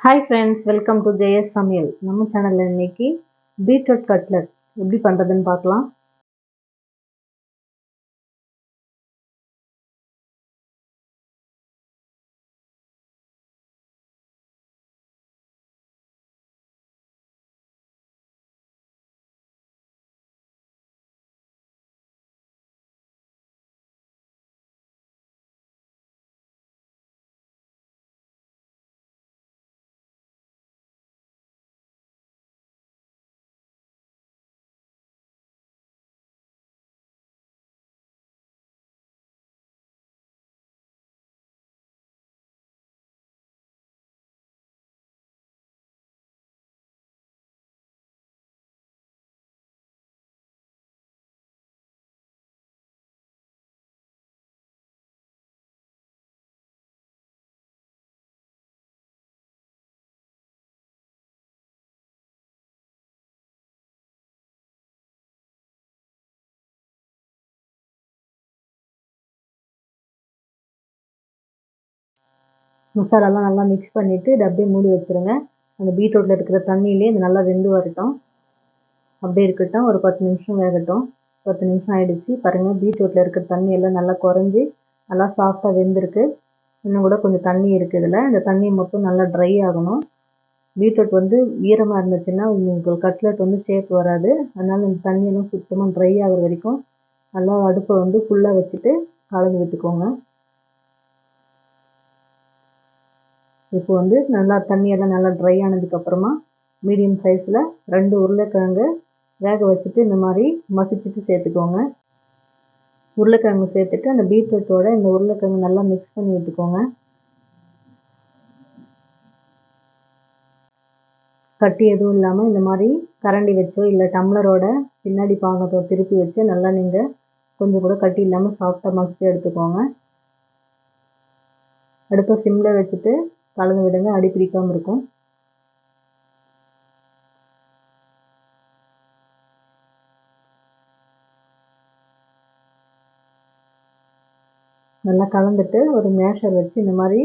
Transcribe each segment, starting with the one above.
Hi friends welcome to Jayas சமையல் நம்ம சேனலில் இன்றைக்கி பீட்ரூட் கட்லட் எப்படி பண்ணுறதுன்னு பார்க்கலாம். மசாலாலாம் நல்லா மிக்ஸ் பண்ணிவிட்டு இதை அப்படியே மூடி வச்சுருங்க. அந்த பீட்ரூட்டில் இருக்கிற தண்ணியிலே இது நல்லா வெந்து வரட்டும். அப்படியே இருக்கட்டும். ஒரு பத்து நிமிஷம் வேகட்டும். பத்து நிமிஷம் ஆகிடுச்சு பாருங்கள் பீட்ரூட்டில் இருக்கிற தண்ணி எல்லாம் நல்லா குறைஞ்சி நல்லா சாஃப்டாக வெந்திருக்கு. இன்னும் கூட கொஞ்சம் தண்ணி இருக்குது இதில். இந்த தண்ணி மட்டும் நல்லா ட்ரை ஆகணும். பீட்ரூட் வந்து ஈரமாக இருந்துச்சுன்னா உங்களுக்கு கட்லெட் வந்து ஷேப் வராது. அதனால் இந்த தண்ணியெல்லாம் சுத்தமாக ட்ரை ஆகிற வரைக்கும் நல்லா அடுப்பை வந்து ஃபுல்லாக வச்சுட்டு கலந்து விட்டுக்கோங்க. இப்போ வந்து நல்லா தண்ணியெல்லாம் நல்லா ட்ரை ஆனதுக்கப்புறமா மீடியம் சைஸில் ரெண்டு உருளைக்கிழங்கு வேக வச்சுட்டு இந்த மாதிரி மசிச்சுட்டு சேர்த்துக்கோங்க. உருளைக்கிழங்கு சேர்த்துட்டு அந்த பீட்ரூட்டோட இந்த உருளைக்கிழங்கு நல்லா மிக்ஸ் பண்ணி விட்டுக்கோங்க. கட்டி எதுவும் இல்லாமல் இந்த மாதிரி கரண்டி வச்சோ இல்லை டம்ளரோட பின்னாடி பாகத்தை திருப்பி வச்சு நல்லா நீங்கள் கொஞ்சம் கூட கட்டி இல்லாமல் சாஃப்டாக மசித்து எடுத்துக்கோங்க. அடுப்பை சிம்மில் வச்சுட்டு கலந்து விடுங்க அடி பிடிக்காமல் இருக்கும். நல்லா கலந்துட்டு ஒரு மேஷர் வச்சு இந்த மாதிரி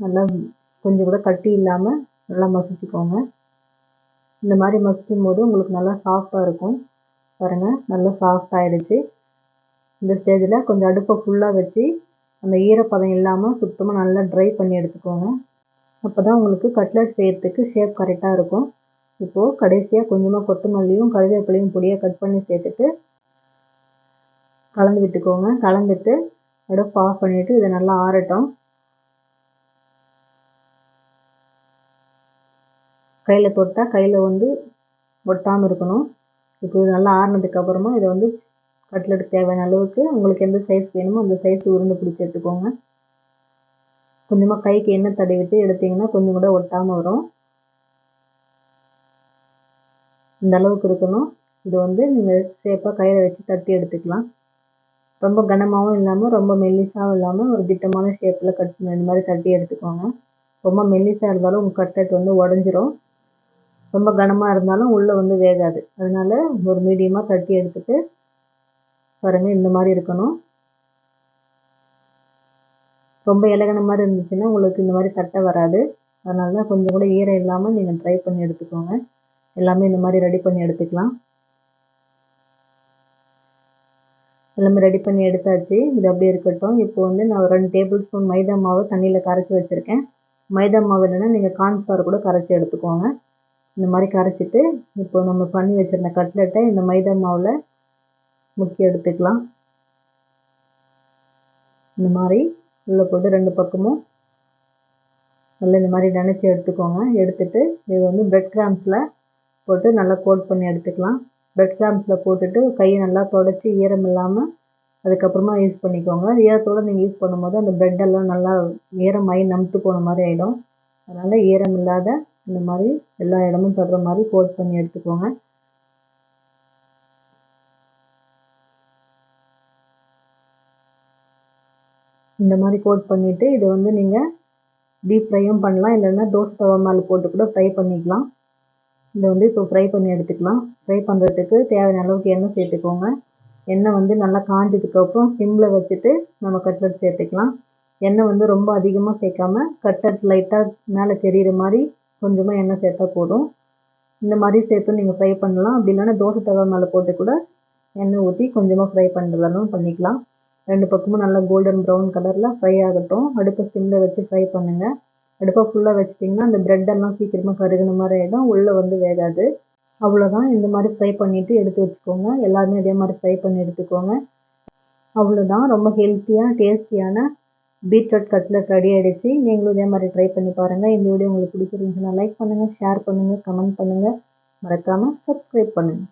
நல்லா கொஞ்சம் கூட கட்டி இல்லாமல் நல்லா மசிச்சுக்கோங்க. இந்த மாதிரி மசிக்கும் போது உங்களுக்கு நல்லா சாஃப்டாக இருக்கும். பாருங்கள் நல்லா சாஃப்ட் ஆகிடுச்சு இந்த ஸ்டேஜில் கொஞ்சம் அடுப்பை ஃபுல்லாக வச்சு அந்த ஈரப்பதம் இல்லாமல் சுத்தமாக நல்லா ட்ரை பண்ணி எடுத்துக்கோங்க. அப்போ தான் உங்களுக்கு கட்லட் செய்கிறதுக்கு ஷேப் கரெக்டாக இருக்கும். இப்போது கடைசியாக கொஞ்சமாக கொத்தமல்லியும் கருவேப்பிலையும் பொடியாக கட் பண்ணி சேர்த்துட்டு கலந்து விட்டுக்கோங்க. கலந்துட்டு அடுப்பு ஆஃப் பண்ணிவிட்டு இதை நல்லா ஆறட்டும். கையில் தொட்டால் கையில் வந்து ஒட்டாமல் இருக்கணும். இப்போ இது நல்லா ஆறினதுக்கப்புறமா இதை வந்து கட்லெட் தேவையான அளவுக்கு உங்களுக்கு எந்த சைஸ் வேணுமோ அந்த சைஸ் உருண்டை பிடிச்சி எடுத்துக்கோங்க. கொஞ்சமாக கைக்கு எண்ணெய் தடவிட்டு எடுத்திங்கன்னா கொஞ்சம் கூட ஒட்டாமல் வரும். இந்த அளவுக்கு இருக்கணும். இது வந்து நீங்கள் சேஃபாக கையில் வச்சு தட்டி எடுத்துக்கலாம். ரொம்ப கனமாகவும் இல்லாமல் ரொம்ப மெல்லிசாகவும் இல்லாமல் ஒரு திட்டமான ஷேப்பில் கட் இந்த மாதிரி தட்டி எடுத்துக்கோங்க. ரொம்ப மெல்லிசாக இருந்தாலும் உங்கள் கட்லெட் வந்து உடஞ்சிரும். ரொம்ப கனமாக இருந்தாலும் உள்ளே வந்து வேகாது. அதனால் ஒரு மீடியமாக தட்டி எடுத்துகிட்டு பாருங்கள் இந்த மாதிரி இருக்கணும். ரொம்ப இலகன மாதிரி இருந்துச்சுன்னா உங்களுக்கு இந்த மாதிரி தட்டை வராது. அதனால தான் கொஞ்சம் கூட ஈரம் இல்லாமல் நீங்கள் ட்ரை பண்ணி எடுத்துக்கோங்க. எல்லாமே இந்த மாதிரி ரெடி பண்ணி எடுத்துக்கலாம். எல்லாமே ரெடி பண்ணி எடுத்தாச்சு. இது அப்படியே இருக்கட்டும். இப்போ வந்து நான் ரெண்டு டேபிள் ஸ்பூன் மைதா மாவு தண்ணியில் கரைச்சி வச்சுருக்கேன். மைதா மாவு இல்லைன்னா நீங்கள் கார்ன்ஃப்ளவர் கூட கரைச்சி எடுத்துக்கோங்க. இந்த மாதிரி கரைச்சிட்டு இப்போ நம்ம பண்ணி வச்சுருந்த கட்லெட்டை இந்த மைதா மாவில் முக்கி எடுத்துக்கலாம். இந்த மாதிரி உள்ளே போட்டு ரெண்டு பக்கமும் நல்லா இந்த மாதிரி நினச்சி எடுத்துக்கோங்க. எடுத்துகிட்டு இது வந்து ப்ரெட் கிராம்ஸில் போட்டு நல்லா கோட் பண்ணி எடுத்துக்கலாம். ப்ரெட் கிராம்ஸில் போட்டுட்டு கையை நல்லா தொடச்சி ஈரம் இல்லாமல் அதுக்கப்புறமா யூஸ் பண்ணிக்கோங்க. ஈரத்தோடு நீங்கள் யூஸ் பண்ணும்போது அந்த பிரெட்டெல்லாம் நல்லா ஈரமாகி நமுத்து போன மாதிரி ஆகிடும் அதனால் ஈரம் இல்லாத இந்த மாதிரி எல்லா இடமும் தொடுற மாதிரி கோட் பண்ணி எடுத்துக்கோங்க. இந்த மாதிரி கோட் பண்ணிவிட்டு இதை வந்து நீங்கள் டீப் ஃப்ரையும் பண்ணலாம். இல்லைன்னா தோசை தவா மேலே போட்டு கூட ஃப்ரை பண்ணிக்கலாம். இதை வந்து இப்போ ஃப்ரை பண்ணி எடுத்துக்கலாம். ஃப்ரை பண்ணுறதுக்கு தேவையான அளவுக்கு எண்ணெய் சேர்த்துக்கோங்க. எண்ணெய் வந்து நல்லா காஞ்சதுக்கப்புறம் சிம்மில் வச்சுட்டு நம்ம கட்லட் சேர்த்துக்கலாம். எண்ணெய் வந்து ரொம்ப அதிகமாக சேர்க்காம கட்லட் லைட்டாக மேலே தெரிகிற மாதிரி கொஞ்சமாக எண்ணெய் சேர்த்தா போதும். இந்த மாதிரி சேர்த்து நீங்கள் ஃப்ரை பண்ணலாம். அப்படி இல்லைன்னா தோசை தவா மேலே போட்டு கூட எண்ணெய் ஊற்றி கொஞ்சமாக ஃப்ரை பண்ணுறதாலும் பண்ணிக்கலாம். ரெண்டு பக்கமும் நல்லா கோல்டன் ப்ரௌன் கலரில் ஃப்ரை ஆகட்டும். அடுப்பை சிம்மில் வச்சு ஃப்ரை பண்ணுங்கள் அடுப்பை ஃபுல்லாக வச்சிட்டிங்கன்னா அந்த ப்ரெட்டெல்லாம் சீக்கிரமாக கருகின மாதிரி ஆகிடும் உள்ளே வந்து வேகாது. அவ்வளோதான் இந்த மாதிரி ஃப்ரை பண்ணிவிட்டு எடுத்து வச்சுக்கோங்க. எல்லாருமே இதே மாதிரி ஃப்ரை பண்ணி எடுத்துக்கோங்க. அவ்வளோதான் ரொம்ப ஹெல்த்தியாக டேஸ்டியான பீட்ரூட் கட்லட் ரெடி ஆகிடுச்சு நீங்களும் இதே மாதிரி ட்ரை பண்ணி பாருங்கள் இந்த வீடியோ உங்களுக்கு பிடிச்சிருந்துச்சுன்னா லைக் பண்ணுங்கள் ஷேர் பண்ணுங்கள் கமெண்ட் பண்ணுங்கள் மறக்காமல் சப்ஸ்கிரைப் பண்ணுங்கள்